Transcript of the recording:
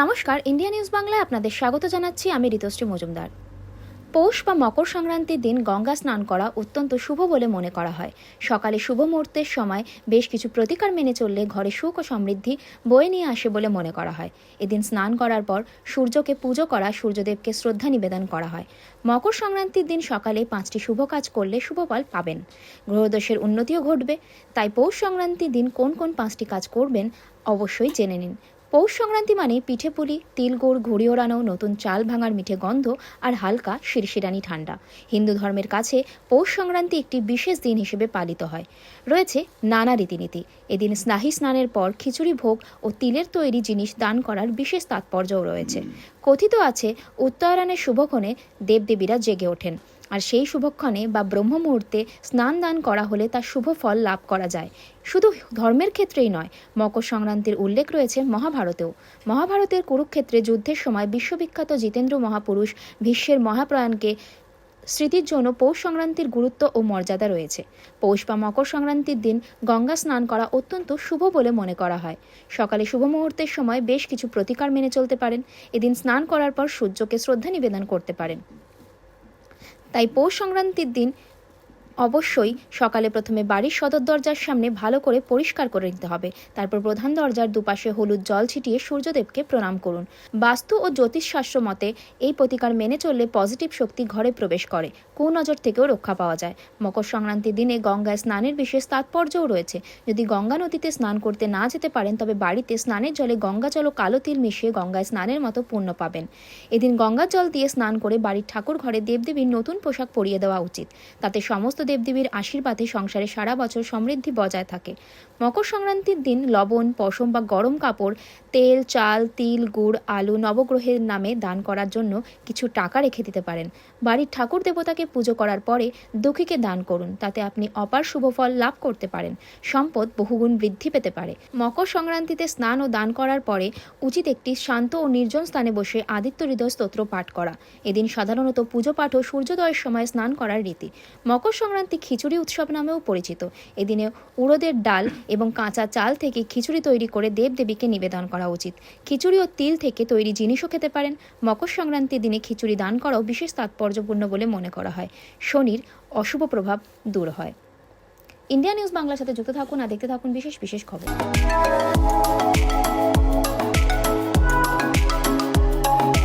নমস্কার, India news বাংলায় আপনাদের স্বাগত জানাচ্ছি। আমি ঋতুশ্রী মজুমদার। পৌষ বা মকর সংক্রান্তির দিন গঙ্গা স্নান করা অত্যন্ত শুভ বলে মনে করা হয়। সকালে শুভ মুহূর্তের সময় বেশ কিছু প্রতিকার মেনে চললে ঘরে সুখ ও সমৃদ্ধি বয়ে নিয়ে আসে বলে মনে করা হয়। এদিন স্নান করার পর সূর্যকে পুজো করা, সূর্যদেবকে শ্রদ্ধা নিবেদন করা হয়। মকর সংক্রান্তির দিন সকালে পাঁচটি শুভ কাজ করলে শুভ ফল পাবেন। গ্রহদোষের উন্নতিও ঘটবে। তাই পৌষ সংক্রান্তির দিন কোন কোন পাঁচটি কাজ করবেন অবশ্যই জেনে নিন। পৌষ সংক্রান্তি মানে পিঠে পুলি, তিল গুড়, ঘুড়ি ওড়ানো, নতুন চাল ভাঙার মিঠে গন্ধ আর হালকা শিরশিরানি ঠান্ডা। হিন্দু ধর্মের কাছে পৌষ সংক্রান্তি একটি বিশেষ দিন হিসেবে পালিত হয়। রয়েছে নানা রীতিনীতি। এদিন স্নাহি স্নানের পর খিচুড়ি ভোগ ও তিলের তৈরি জিনিস দান করার বিশেষ তাৎপর্যও রয়েছে। কথিত আছে, উত্তরায়ণের শুভক্ষণে দেবদেবীরা জেগে ওঠেন। আর সেই শুভক্ষণে বা ব্রহ্ম মুহূর্তে স্নান দান করা হলে তার শুভ ফল লাভ করা যায়। শুধু ধর্মের ক্ষেত্রেই নয়, মকর সংক্রান্তির উল্লেখ রয়েছে মহাভারতেও। মহাভারতের কুরুক্ষেত্রে যুদ্ধের সময় বিশ্ববিখ্যাত জিতেন্দ্র মহাপুরুষ ভীষ্মের মহাপ্রয়াণকে স্মৃতির জন্য পৌষ সংক্রান্তির গুরুত্ব ও মর্যাদা রয়েছে। পৌষ বা মকর সংক্রান্তির দিন গঙ্গা স্নান করা অত্যন্ত শুভ বলে মনে করা হয়। সকালে শুভ মুহূর্তের সময় বেশ কিছু প্রতিকার মেনে চলতে পারেন। এদিন স্নান করার পর সূর্যকে শ্রদ্ধা নিবেদন করতে পারেন। তাই পৌষ সংক্রান্তির দিন অবশ্যই সকালে প্রথমে বাড়ির সদর দরজার সামনে ভালো করে পরিষ্কার করে নিতে হবে। তারপর প্রধান দরজার দুপাশে হলুদ জল ছিটিয়ে সূর্যদেবকে প্রণাম করুন। বাস্তু ও জ্যোতিষশাস্ত্র মতে, এই প্রতিকার মেনে চললে পজিটিভ শক্তি ঘরে প্রবেশ করে কুনজর থেকেও রক্ষা পাওয়া যায়। মকর সংক্রান্তির দিনে গঙ্গায় স্নানের বিশেষ তাৎপর্যও রয়েছে। যদি গঙ্গা নদীতে স্নান করতে না যেতে পারেন, তবে বাড়িতে স্নানের জলে গঙ্গা জল ও কালো তিল মিশিয়ে গঙ্গায় স্নানের মতো পুণ্য পাবেন। এদিন গঙ্গার জল দিয়ে স্নান করে বাড়ির ঠাকুর ঘরে দেবদেবীর নতুন পোশাক পরিয়ে দেওয়া উচিত। তাতে সমস্ত দেবদেবীর আশীর্বাদে সংসারে সারা বছর সমৃদ্ধি বজায় থাকে। মকর সংক্রান্তির দিন লবণ, পশম বা গরম কাপড়, তেল, চাল, তিল, গুড়, আলু নবগ্রহের নামে দান করার জন্য কিছু টাকা রেখে দিতে পারেন। বাড়ির ঠাকুর দেবতাকে পুজো করার পরে দুঃখীকে দান করুন, তাতে আপনি অপার শুভফল লাভ করতে পারেন। সম্পদ বহুগুণ বৃদ্ধি পেতে পারে। মকর সংক্রান্তিতে স্নান ও দান করার পরে উচিত একটি শান্ত ও নির্জন স্থানে বসে আদিত্য হৃদয় স্তোত্র পাঠ করা। এদিন সাধারণত পুজো পাঠ ও সূর্যোদয়ের সময় স্নান করার রীতি। মকর সংক্রান্তি খিচুড়ি উৎসব নামেও পরিচিত। এদিনে উড়োদের ডাল এবং কাঁচা চাল থেকে খিচুড়ি তৈরি করে দেবদেবীকে নিবেদন করা উচিত। খিচুড়ি ও তিল থেকে তৈরি জিনিসও খেতে পারেন। মকর সংক্রান্তির দিনে খিচুড়ি দান করাও বিশেষ তাৎপর্যপূর্ণ বলে মনে করা হয়। শনির অশুভ প্রভাব দূর হয়। ইন্ডিয়া নিউজ বাংলার সাথে যুক্ত থাকুন আর দেখতে থাকুন বিশেষ বিশেষ খবর।